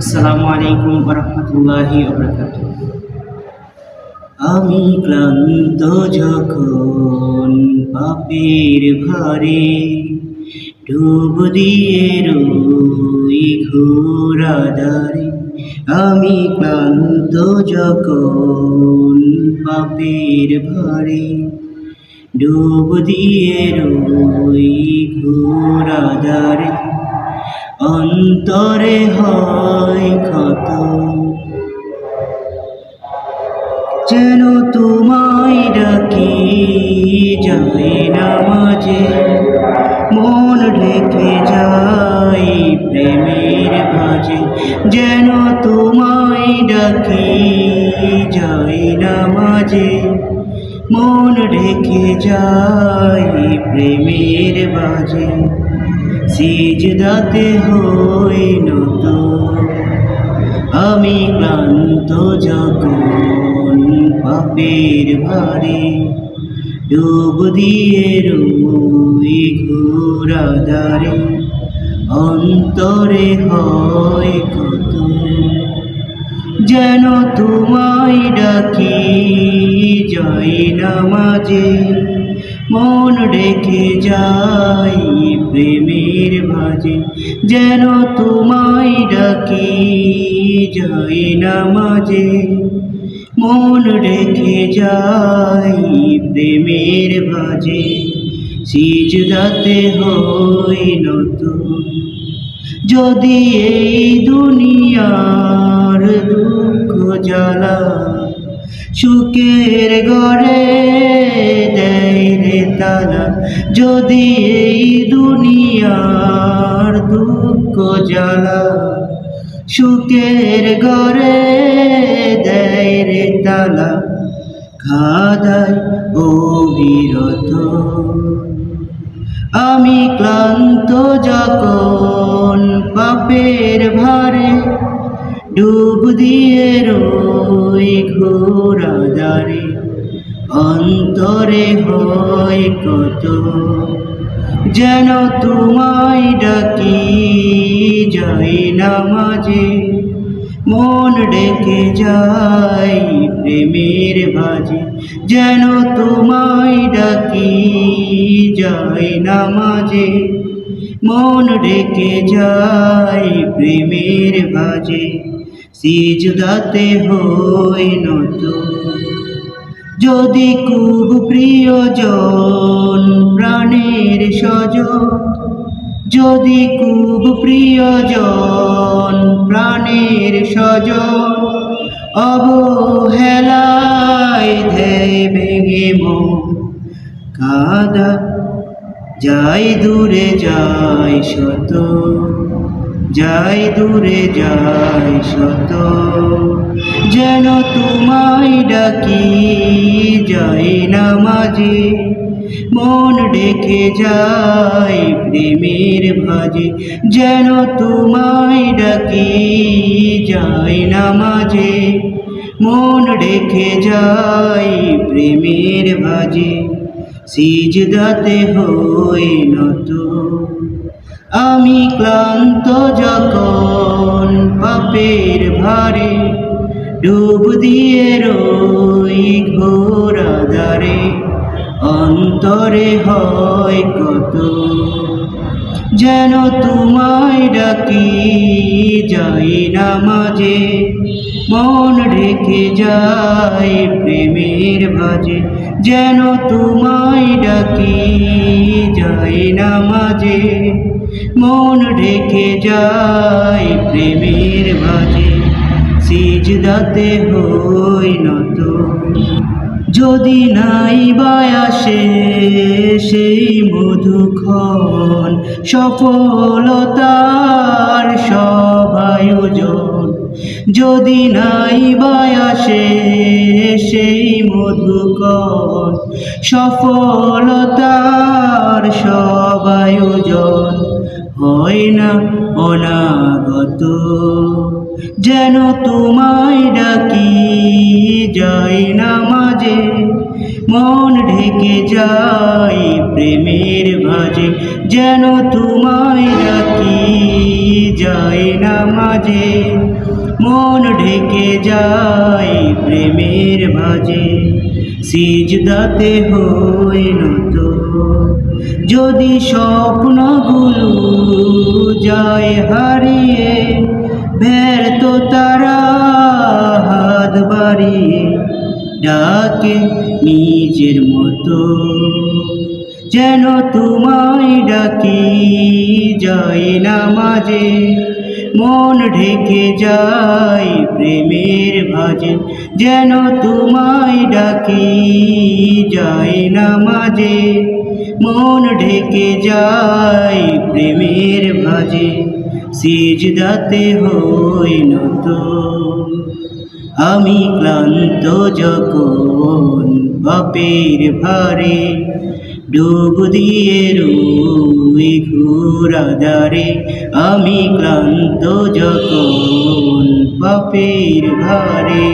আসসালামু আলাইকুম রহমতুল্লাহি আমি ক্লান্ত যখন পাপের ভারে ডুব দিয়ে রই ঘোরাদারে আমি ক্লান্ত যখন পাপের ভারে ডুব দিয়ে রই ঘোরাদারে অন্তরে হয় ক্ষত। যেন তোমায় ডাকি যায় না মাঝে মন ঢেকে যায় প্রেমের ভাজে। যেন তোমায় ডাকি যায় না মাঝে মন ঢেকে যায় প্রেমের বাজে সিজদাতে হই নত আমি ক্লান্ত যখন পাপের ভারে ডুব দিয়ে রুই ঘোরাদারে অন্তরে হয় কত যেন তোমায় ডাকি যাই না মাঝে ডেকে যাই প্রেমের ভাজে যেন তোমায় ডাকি যাই না মাঝে। মন ডেকে যাই প্রেমের ভাজে সিজদাতে হই নতুন। যদি এই দুনিয়ার দুঃখ জ্বালা সুখের গড়ে দেয় রে তালা যদি এই দুনিয়ার দুঃখ জ্বালা সুখের গড়ে দেয় রে তালা খাদায় ও বিরত আমি ক্লান্ত যখন পাপের ভারে ডুব দিয়ে রই ঘোরাদারে অন্তরে হয় কত যেন তোমায় ডাকি, যাই না মাঝে। মন ডেকে যাই প্রেমের বাজে যেন তোমায় ডাকি, যাই না মাঝে। মন ডেকে যাই প্রেমের বাজে সিজদাতে হই নত যদি খুব প্রিয়জন প্রাণের সজন যদি খুব প্রিয়জন প্রাণের স্বজন, অবহেলায় ধেয় ভেঙে মন। কাদা, যাই দূরে যাই শত যাই দূরে যাই শত যেন তোমায় ডাকি, যাই না মাঝে মন ডেকে যাই প্রেমের ভাজে, যেন তোমায় ডাকি, যাই না মাঝে মন ডেকে যাই প্রেমের ভাজে, সিজদাতে হই নত। আমি ক্লান্ত যখন পাপের ভারে ডুব দিয়ে রই ঘোরাদারে অন্তরে হয় কত যেন তোমায় ডাকি, যাই না মাঝে, মন রেখে যায় প্রেমের বাজে যেন তোমায় ডাকি যাই না মাঝে। মন রেখে যাই প্রেমের বাজে সিজদাতে হই নত। যদি নাই বায়াসে সেই মধুক্ষণ, সফলতার সব আয়োজন। যদি নাই বায়াসে সেই মধুকর সফলতার সব আয়োজন হয় না অনাগত। যেন তোমায় ডাকি যাই না মাঝে। মন ঢেকে যায় প্রেমের ভাজে। যেন তোমায় ডাকি যাই না মাঝে। মন ঢেকে যায় প্রেমের ভাজে। সিজদাতে হই নত যদি স্বপ্নগুলো যায় হারিয়ে, ব্যর্থ তারা হাত বাড়িয়ে ডাকে নিজের মতো। যেন তোমায় ডাকি যায় না মাঝে মন ঢেকে যায় প্রেমের ভাজে, যেন তোমায় ডাকি যায় না মাঝে। মন ঢেকে যায় প্রেমের ভাজে, সিজদাতে হই নত। আমি ক্লান্ত যখন বাপের ভারে ডুব দিয়ে রুই ঘুরাদারে আমি ক্লান্ত যখন বাপের ভারে